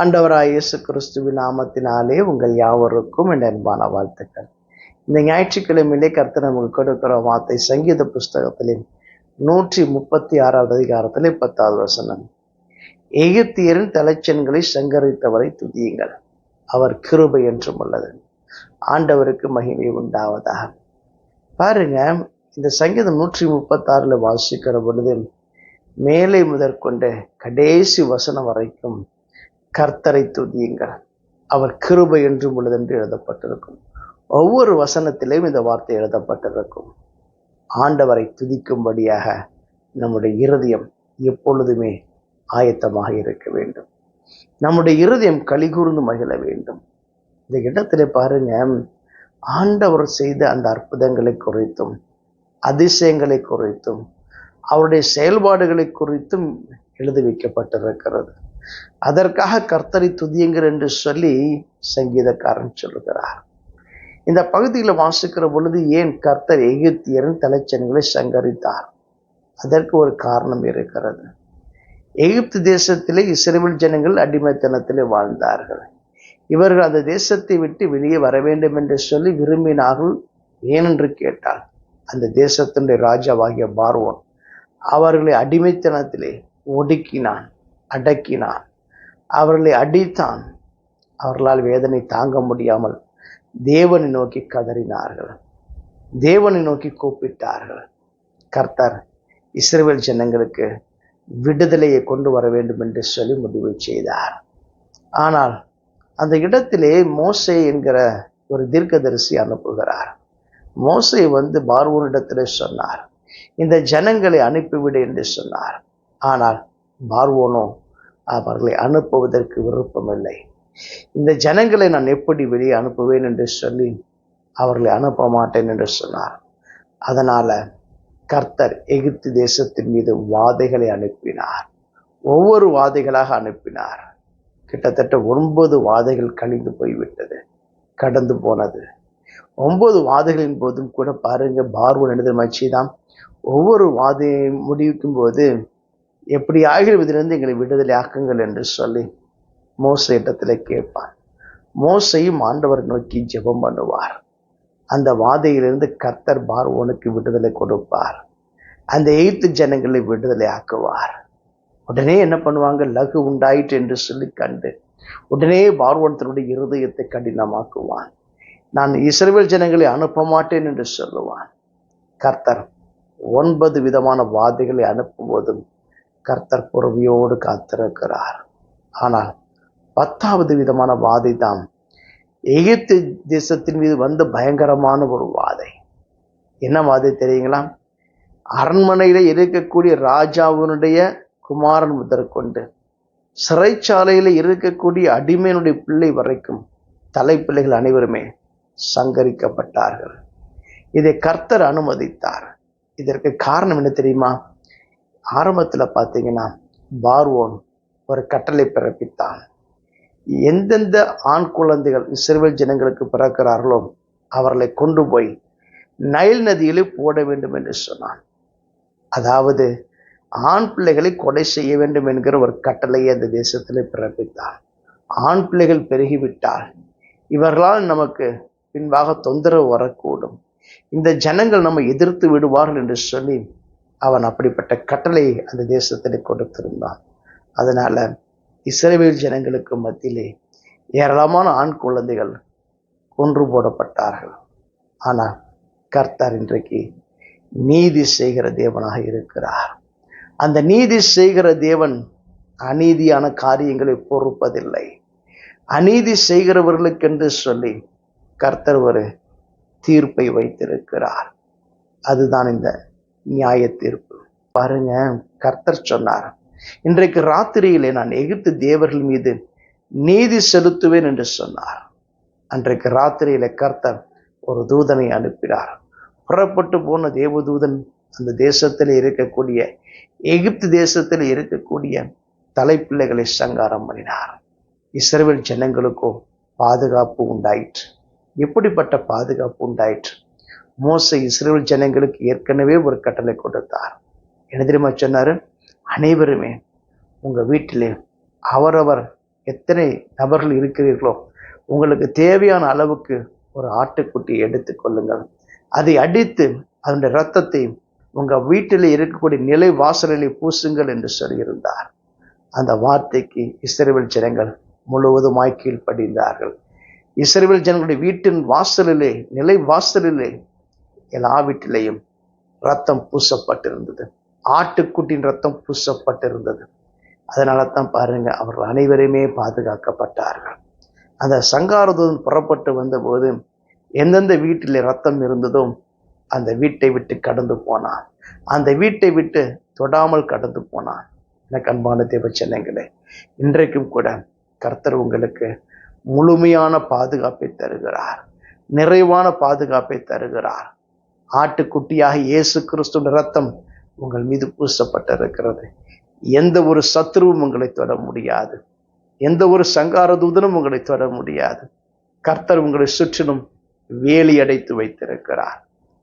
ஆண்டவராய் இயேசு கிறிஸ்துவின் நாமத்தினாலே உங்கள் யாவருக்கும் என் அன்பான வாழ்த்துக்கள். இந்த ஞாயிற்றுக்கிழமையிலே கர்த்தர் நமக்கு கொடுக்கிற வார்த்தை சங்கீத புஸ்தகத்திலே நூற்றி முப்பத்தி ஆறாவது அதிகாரத்தில் பத்தாவது வசனம். எகிப்தியரின் தலைச்சன்களை சங்கரித்தவரை துதியுங்கள். அவர் கிருபை என்றும் உள்ளது. ஆண்டவருக்கு மகிமை உண்டாவதாக. பாருங்க இந்த சங்கீதம் நூற்றி முப்பத்தாறில் வாசிக்கிற பொழுது மேலே முதற்கொண்டு கடைசி வசனம் வரைக்கும் கர்த்தரை துதியுங்கள். அவர் கிருபை என்றும் உள்ளது என்று எழுதப்பட்டிருக்கும். ஒவ்வொரு வசனத்திலையும் இந்த வார்த்தை எழுதப்பட்டிருக்கும். ஆண்டவரை துதிக்கும்படியாக நம்முடைய இருதயம் எப்பொழுதுமே ஆயத்தமாக இருக்க வேண்டும். நம்முடைய இருதயம் கலிகூர்ந்து மகிழ வேண்டும். இந்த இடத்துல பாருங்க ஆண்டவர் செய்த அந்த அற்புதங்களை குறித்தும் அதிசயங்களை குறித்தும் அவருடைய செயல்பாடுகளை குறித்தும் எழுதி வைக்கப்பட்டிருக்கிறது. அதற்காக கர்த்தரை துதியுங்கள் என்று சொல்லி சங்கீதக்காரன் சொல்லுகிறார். இந்த பகுதியில் வாசிக்கிற பொழுது ஏன் கர்த்தர் எகிப்தியரின் தலைச்சன்களை சங்கரித்தார்? அதற்கு ஒரு காரணம் இருக்கிறது. எகிப்து தேசத்திலே இஸ்ரேல் ஜனங்கள் அடிமைத்தனத்திலே வாழ்ந்தார்கள். இவர்கள் அந்த தேசத்தை விட்டு வெளியே வர வேண்டும் என்று சொல்லி விரும்பினார்கள் ஏனென்று கேட்டால் அந்த தேசத்தினுடைய ராஜாவாகிய பார்வோன் அவர்களை அடிமைத்தனத்திலே ஒடுக்கினான். அடக்கினான் அவர்களை அடித்தான். அவர்களால் வேதனை தாங்க முடியாமல் தேவனை நோக்கி கதறினார்கள். தேவனை நோக்கி கூப்பிட்டார்கள். கர்த்தர் இஸ்ரேல் ஜனங்களுக்கு விடுதலையை கொண்டு வர வேண்டும் என்று சொல்லி முடிவு செய்தார். ஆனால் அந்த இடத்திலே மோசை என்கிற ஒரு தீர்க்கதரிசி அனுப்புகிறார். மோசை வந்து பார்வோனிடத்திலே சொன்னார் இந்த ஜனங்களை அனுப்பிவிடு என்று சொன்னார். ஆனால் பார்வோனோ அவர்களை அனுப்புவதற்கு விருப்பமில்லை. இந்த ஜனங்களை நான் எப்படி வெளியே அனுப்புவேன் என்று சொல்லி அவர்களை அனுப்ப மாட்டேன் என்று சொன்னார். அதனால கர்த்தர் எகிப்து தேசத்தின் மீது வாதைகளை அனுப்பினார். ஒவ்வொரு வாதைகளாக அனுப்பினார். கிட்டத்தட்ட ஒன்பது வாதைகள் கழிந்து போய்விட்டது கடந்து போனது. ஒன்பது வாதைகளின் போதும் கூட பாருங்க பார்வன் எழுத தான் ஒவ்வொரு வாதையை முடிக்கும் போது எப்படி ஆகிற இதிலிருந்து எங்களை விடுதலை ஆக்குங்கள் என்று சொல்லி மோச இடத்துல கேட்பான் மோசையும் ஆண்டவர் நோக்கி ஜெபம் பண்ணுவார். அந்த வாதையிலிருந்து கர்த்தர் பார்வோனுக்கு விடுதலை கொடுப்பார். அந்த எய்த்து ஜனங்களை விடுதலை ஆக்குவார். உடனே என்ன பண்ணுவாங்க? லகு உண்டாயிற்று என்று சொல்லி கண்டு உடனே பார்வனத்தினுடைய இருதயத்தை கடினமாக்குவான். நான் இஸ்ரேல் ஜனங்களை அனுப்ப மாட்டேன் என்று சொல்லுவான். கர்த்தர் ஒன்பது விதமான வாதைகளை அனுப்பும் போதும் கர்த்தர் பொறுமையோடு காத்திருக்கிறார். ஆனால் பத்தாவது விதமான வாதை தான் எகிப்து தேசத்தின் மீது வந்த பயங்கரமான ஒரு வாதை. என்ன வாதை தெரியுங்களா? அரண்மனையில் இருக்கக்கூடிய ராஜாவினுடைய குமாரன் முதற்கொண்டு சிறைச்சாலையில் இருக்கக்கூடிய அடிமையினுடைய பிள்ளை வரைக்கும் தலைப்பிள்ளைகள் அனைவருமே சங்கரிக்கப்பட்டார்கள். இதை கர்த்தர் அனுமதித்தார். இதற்கு காரணம் என்ன தெரியுமா? ஆரம்பத்தில் பார்த்தீங்கன்னா பார்வோன் ஒரு கட்டளை பிறப்பித்தான். எந்தெந்த ஆண் குழந்தைகள் இஸ்ரேல் ஜனங்களுக்கு பிறக்கிறார்களோ அவர்களை கொண்டு போய் நைல் நதியிலே போட வேண்டும் என்று சொன்னான். அதாவது ஆண் பிள்ளைகளை கொலை செய்ய வேண்டும் என்கிற ஒரு கட்டளையை அந்த தேசத்தில் பிறப்பித்தார் ஆண் பிள்ளைகள் பெருகிவிட்டால் இவர்களால் நமக்கு பின்பாக தொந்தரவு வரக்கூடும். இந்த ஜனங்கள் நம்ம எதிர்த்து விடுவார்கள் என்று சொல்லி அவன் அப்படிப்பட்ட கட்டளை அந்த தேசத்தில் கொடுத்திருந்தான் அதனால இஸ்ரேல் ஜனங்களுக்கு மத்தியிலே ஏராளமான ஆண் குழந்தைகள் கொன்று போடப்பட்டார்கள். ஆனால் கர்த்தர் இன்றைக்கு நீதி செய்கிற தேவனாக இருக்கிறார். அந்த நீதி செய்கிற தேவன் அநீதியான காரியங்களை பொறுப்பதில்லை. அநீதி செய்கிறவர்களுக்கென்று சொல்லி கர்த்தர் ஒரு தீர்ப்பை வைத்திருக்கிறார். அதுதான் இந்த நியாய தீர்ப்பு பாருங்க கர்த்தர் சொன்னார் இன்றைக்கு ராத்திரியிலே நான் எகிப்து தேவர்கள் மீது நீதி செலுத்துவேன் என்று சொன்னார். அன்றைக்கு ராத்திரியில கர்த்தர் ஒரு தூதனை அனுப்பினார். புறப்பட்டு போன தேவதூதன் அந்த தேசத்தில் இருக்கக்கூடிய எகிப்து தேசத்தில் இருக்கக்கூடிய தலைப்பிள்ளைகளை சங்காரம் பண்ணினார். இஸ்ரேல் ஜனங்களுக்கும் பாதுகாப்பு உண்டாயிற்று. எப்படிப்பட்ட பாதுகாப்பு உண்டாயிற்று? மோச இஸ்ரேல் ஜனங்களுக்கு ஏற்கனவே ஒரு கட்டளை கொடுத்தார். என்ன தெரியுமா சொன்னார்? அனைவருமே உங்கள் வீட்டிலே அவரவர் எத்தனை நபர்கள் இருக்கிறீர்களோ உங்களுக்கு தேவையான அளவுக்கு ஒரு ஆட்டுக்குட்டியை எடுத்துக்கொள்ளுங்கள் அதை அடித்து அதனுடைய ரத்தத்தை உங்கள் வீட்டில் இருக்கக்கூடிய நிலை வாசலிலே பூசுங்கள் என்று சொல்லியிருந்தார். அந்த வார்த்தைக்கு இஸ்ரேல் ஜனங்கள் முழுவதுமாய் கீழ்ப்படிந்தார்கள். இஸ்ரேல் ஜனங்களுடைய வீட்டின் வாசலிலே நிலை வாசலிலே எல்லா வீட்டிலையும் ரத்தம் பூசப்பட்டிருந்தது. ஆட்டுக்குட்டின் ரத்தம் பூசப்பட்டிருந்தது. அதனால தான் பாருங்க அவர்கள் அனைவருமே பாதுகாக்கப்பட்டார்கள். அந்த சங்காரதூதன் புறப்பட்டு வந்தபோது எந்தெந்த வீட்டில் ரத்தம் இருந்ததோ அந்த வீட்டை விட்டு கடந்து போனான். அந்த வீட்டை விட்டு தொடாமல் கடந்து போனான். எனக்கு அன்பான தேவ இன்றைக்கும் கூட கர்த்தர் உங்களுக்கு முழுமையான பாதுகாப்பை தருகிறார். நிறைவான பாதுகாப்பை தருகிறார். ஆட்டுக்குட்டியாக இயேசு கிறிஸ்து ரத்தம் உங்கள் மீது பூசப்பட்டிருக்கிறது. எந்த ஒரு சத்ருவும் உங்களை தொட முடியாது. எந்த ஒரு சங்கார தூதனும் உங்களை தொட முடியாது. கர்த்தர் உங்களை சுற்றிலும் வேலி அடைத்து வைத்திருக்கிறார்.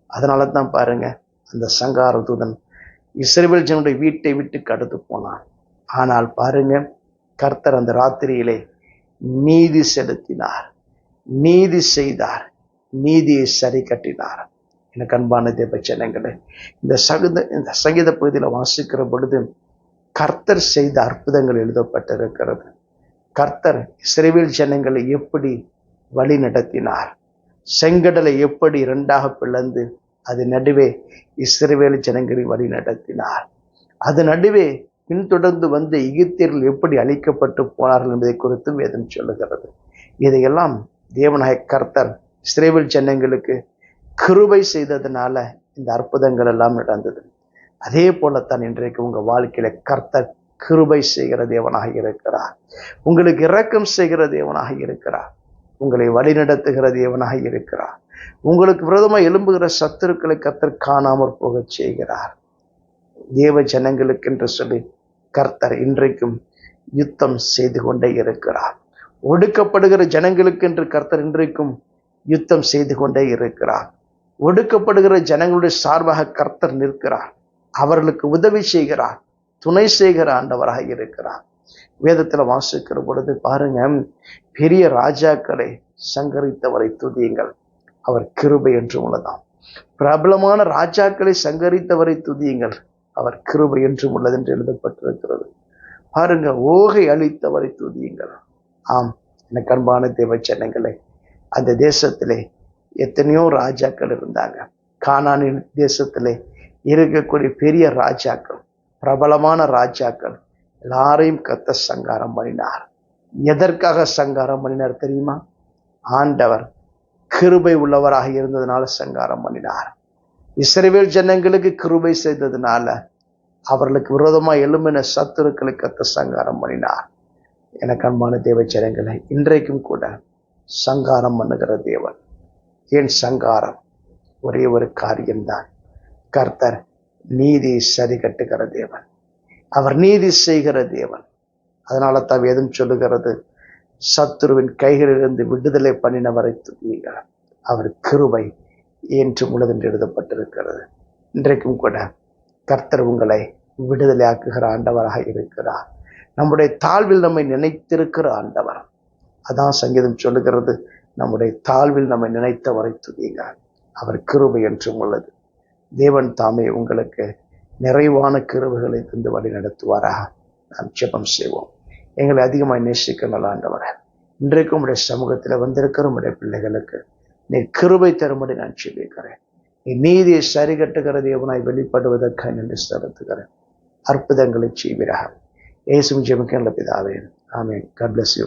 அதனால தான் பாருங்க அந்த சங்கார தூதன் இஸ்ரேல் ஜனுடைய வீட்டை விட்டு கடந்து போனான். ஆனால் பாருங்க கர்த்தர் அந்த ராத்திரியிலே நீதி செலுத்தினார். நீதி செய்தார். நீதியை சரி கட்டினார். எனக்கு அன்பான தேவ ஜனங்களே இந்த சகுத இந்த சங்கீத பகுதியில் வாசிக்கிற பொழுது கர்த்தர் செய்த அற்புதங்கள் எழுதப்பட்டிருக்கிறது. கர்த்தர் இஸ்ரேல் ஜனங்களை எப்படி வழி நடத்தினார்? செங்கடலை எப்படி இரண்டாக பிளந்து அது நடுவே இஸ்ரேவேல் ஜனங்களை வழி நடத்தினார்? அது நடுவே பின்தொடர்ந்து வந்து எகிப்தியர்கள் எப்படி அழிக்கப்பட்டு போனார்கள் என்பதை குறித்து வேதம் சொல்லுகிறது. இதையெல்லாம் தேவநாயக் கர்த்தர் இஸ்ரேல் ஜனங்களுக்கு கிருபை செய்ததுனால இந்த அற்புதங்கள் எல்லாம் நடந்தது. அதே போலத்தான் இன்றைக்கு உங்க வாழ்க்கையில கர்த்தர் கிருபை செய்கிற தேவனாக இருக்கிறார். உங்களுக்கு இரக்கம் செய்கிற தேவனாக இருக்கிறார். உங்களை வழிநடத்துகிற தேவனாக இருக்கிறார். உங்களுக்கு விரோதமாக எழும்புகிற சத்துருக்களை கர்த்தர் காணாமற் போகச் செய்கிறார். தேவ ஜனங்களுக்கு என்று சொல்லி கர்த்தர் இன்றைக்கும் யுத்தம் செய்து கொண்டே இருக்கிறார். ஒடுக்கப்படுகிற ஜனங்களுக்கு என்று கர்த்தர் இன்றைக்கும் யுத்தம் செய்து கொண்டே இருக்கிறார். ஒடுக்கப்படுகிற ஜனங்களுடைய சார்பாக கர்த்தர் நிற்கிறார். அவர்களுக்கு உதவி செய்கிறார். துணை செய்கிற ஆண்டவராக இருக்கிறார். வேதத்தில் வாசிக்கிற பொழுது பாருங்க பெரிய ராஜாக்களை சங்கரித்தவரை துதியுங்கள். அவர் கிருபை என்று உள்ளதாம். பிரபலமான ராஜாக்களை சங்கரித்தவரை துதியுங்கள். அவர் கிருபை என்று உள்ளது என்று எழுதப்பட்டிருக்கிறது. பாருங்க ஓகை அளித்தவரை துதியுங்கள். ஆம் எனக்கு அன்பான தேவ சென்னங்களே அந்த தேசத்திலே எத்தனையோ ராஜாக்கள் இருந்தாங்க. கானானின் தேசத்திலே இருக்கக்கூடிய பெரிய ராஜாக்கள் பிரபலமான ராஜாக்கள் எல்லாரையும் கத்த சங்காரம் பண்ணினார். எதற்காக சங்காரம் பண்ணினார் தெரியுமா? ஆண்டவர் கிருபை உள்ளவராக இருந்ததுனால சங்காரம் பண்ணினார். இஸ்ரேவேல் ஜனங்களுக்கு கிருபை செய்ததுனால அவர்களுக்கு விரோதமாக எழும்பின சத்துருக்களை கத்த சங்காரம் பண்ணினார். எனக்கு அன்பான தேவ ஜனங்களை இன்றைக்கும் கூட சங்காரம் பண்ணுகிற தேவன். ஏன் சங்காரம் ஒரே ஒரு காரியம்தான். கர்த்தர் நீதி சரி கட்டுகிற தேவன். அவர் நீதி செய்கிற தேவன். அதனால தான் வேதம் சொல்லுகிறது? சத்துருவின் கைகளிலிருந்து விடுதலை பண்ணினவரை துதியுங்கள். அவர் கிருபை என்று முழுதென்று எழுதப்பட்டிருக்கிறது. இன்றைக்கும் கூட கர்த்தர் உங்களை விடுதலை ஆக்குகிற ஆண்டவராக இருக்கிறார். நம்முடைய தாழ்வில் நம்மை நினைத்திருக்கிற ஆண்டவர். அதான் சங்கீதம் சொல்லுகிறது. நம்முடைய தாழ்வில் நம்மை நினைத்தவரை துதியுங்கள். அவர் கிருபை என்றும் உள்ளது. தேவன் தாமே உங்களுக்கு நிறைவான கிருபைகளை தந்து வழி நடத்துவாராக நாம் ஜெபம் செய்வோம். எங்களை அதிகமாக நேசிக்க நல்லாண்டவர இன்றைக்கும் இன்றைக்கு உடைய சமூகத்தில் வந்திருக்கிற உடைய பிள்ளைகளுக்கு நீ கிருபை தரும்படி நான் சொல்லியிருக்கிறேன் நீ நீதியை சரி கட்டுகிற தேவனாய் வெளிப்படுவதற்காக நின்று செலுத்துகிறேன். அற்புதங்களை செய்வீராக. இயேசு ஜெமிக்க பிதாவே. ஆமேன். Cut bless you